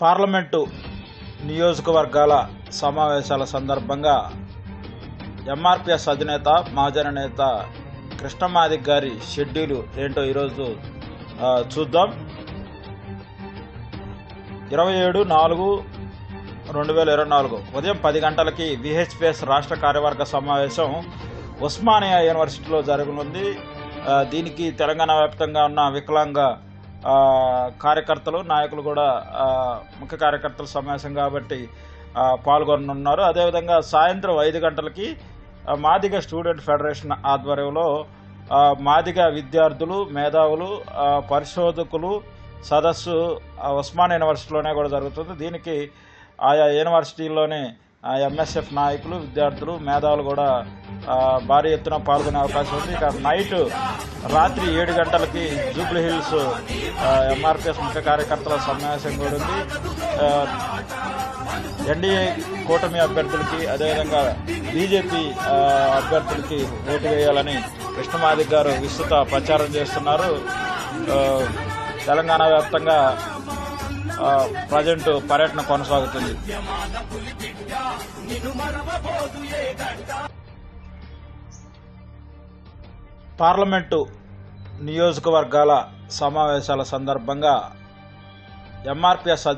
Parliament నియోజకవర్గాల సమావేశాల సందర్భంగా ఎంఆర్పిఎస్ అధినేత మహాజన నేత కృష్ణమాదిక్ గారి షెడ్యూల్ ఏంటో ఈరోజు చూద్దాం. ఇరవై ఏడు నాలుగు రెండు వేల ఇరవై నాలుగు. ఉదయం పది గంటలకి విహెచ్పిఎస్ రాష్ట్ర కార్యవర్గ సమావేశం ఉస్మానియా యూనివర్సిటీలో జరగనుంది. దీనికి తెలంగాణ వ్యాప్తంగా ఉన్న వికలాంగ కార్యకర్తలు నాయకులు కూడా ముఖ్య కార్యకర్తల సమావేశం కాబట్టి పాల్గొనున్నారు అదేవిధంగా సాయంత్రం ఐదు గంటలకి మాదిగ స్టూడెంట్ ఫెడరేషన్ ఆధ్వర్యంలో మాదిగ విద్యార్థులు మేధావులు పరిశోధకులు సదస్సు ఉస్మాన్ యూనివర్సిటీలోనే కూడా జరుగుతుంది. దీనికి ఆయా యూనివర్సిటీల్లోనే ఎంఎస్ఎఫ్ నాయకులు విద్యార్థులు మేధావులు కూడా భారీ ఎత్తున పాల్గొనే అవకాశం ఉంది. ఇక నైట్ రాత్రి ఏడు గంటలకి జూబ్లీ హిల్స్ ఎంఆర్పిఎస్ ముఖ్య కార్యకర్తల సమావేశం కూడా ఉంది. ఎన్డీఏ కూటమి అభ్యర్థులకి అదేవిధంగా బీజేపీ అభ్యర్థులకి ఓటు వేయాలని కృష్ణమాదిక్ గారు విస్తృత ప్రచారం చేస్తున్నారు. తెలంగాణ వ్యాప్తంగా ప్రజెంట్ పర్యటన కొనసాగుతుంది. పార్లమెంటు నియోజకవర్గాల సమావేశాల సందర్భంగా ఎంఆర్పిఎస్ అధి